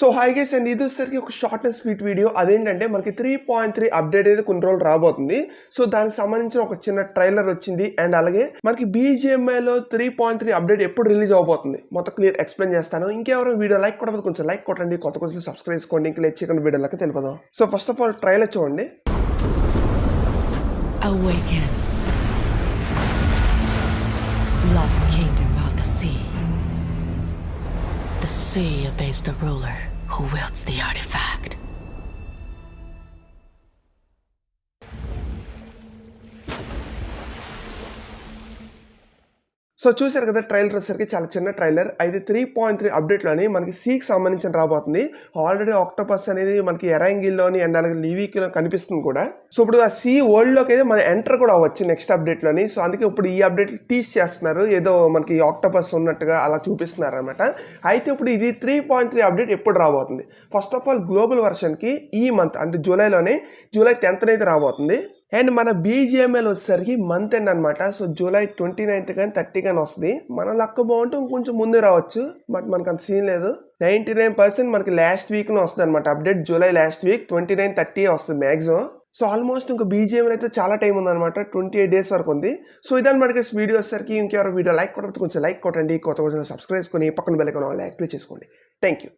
So hi guys and ఇది వచ్చేసరికి ఒక షార్ట్ అండ్ స్వీట్ వీడియో అదేంటంటే మనకి త్రీ పాయింట్ త్రీ అప్డేట్ అయితే కొన్ని రోజులు రాబోతుంది. సో దానికి సంబంధించిన ఒక చిన్న ట్రైలర్ వచ్చింది. అండ్ అలాగే మనకి బీజేఎంఐలో త్రీ పాయింట్ త్రీ అప్డేట్ ఎప్పుడు రిలీజ్ అవబోతుంది? మొత్తం క్లియర్ ఎక్స్ప్లెయిన్ చేస్తాను. ఇంకెవరో వీడియో లైక్ కూడా కొంచెం లైక్ కొట్టండి. కొత్త కొంచెం సబ్స్క్రైబ్ చేసుకోండి. ఇంకా లేచి వీడియోలకి తెలిపదాం so first of all trailer చూడండి. Awaken. The sea obeys the ruler who wields the artifact. So చూసారు కదా ట్రైలర్ వచ్చేసరికి చాలా చిన్న ట్రైలర్. అయితే త్రీ పాయింట్ త్రీ అప్డేట్లోని మనకి సీకి సంబంధించిన రాబోతుంది. ఆల్రెడీ ఆక్టోపస్ అనేది మనకి ఎరాంగిల్లోని అండ్ అలాగే లీవీకిలో కనిపిస్తుంది కూడా. సో ఇప్పుడు ఆ సీ వరల్డ్లోకి అయితే మన ఎంటర్ కూడా అవ్వచ్చు నెక్స్ట్ అప్డేట్లోని. సో అందుకే ఇప్పుడు ఈ అప్డేట్ టీస్ చేస్తున్నారు. ఏదో మనకి ఆక్టోపస్ ఉన్నట్టుగా అలా చూపిస్తున్నారు అనమాట అయితే ఇప్పుడు ఇది త్రీ పాయింట్ త్రీ అప్డేట్ ఎప్పుడు రాబోతుంది? ఫస్ట్ ఆఫ్ ఆల్ గ్లోబల్ వర్షన్కి ఈ మంత్ అంటే జూలైలోనే జూలై టెన్త్ అయితే రాబోతుంది. అండ్ మన బీజిఎంఎల్ వచ్చేసరికి మంత్ ఎండ్ అనమాట సో జూలై ట్వంటీ నైన్త్ కానీ థర్టీ కానీ వస్తుంది. మన లక్ బాగుంటే ఇంకొంచెం ముందే రావచ్చు. బట్ మనకు అంత సీన్ లేదు. నైంటీ నైన్ పర్సెంట్ మనకి లాస్ట్ వీక్లో వస్తుంది అనమాట update July last week twenty nine thirty వస్తుంది మ్యాక్సిమం సో ఆల్మోస్ట్ ఇంకా బీజిఎం అయితే చాలా టైం ఉందన్నమాట ట్వంటీ ఎయిట్ డేస్ వరకు ఉంది. సో ఇదని మనకి వీడియో వచ్చేసరికి ఇంకెవరో వీడియో లైక్ కొట్టకపోతే కొంచెం లైక్ కొట్టండి. కొత్త కొంచెం సబ్స్క్రైబ్ చేసుకొని పక్కన బెల్ ఐకాన్ యాక్టివేట్ చేసుకోండి. Thank you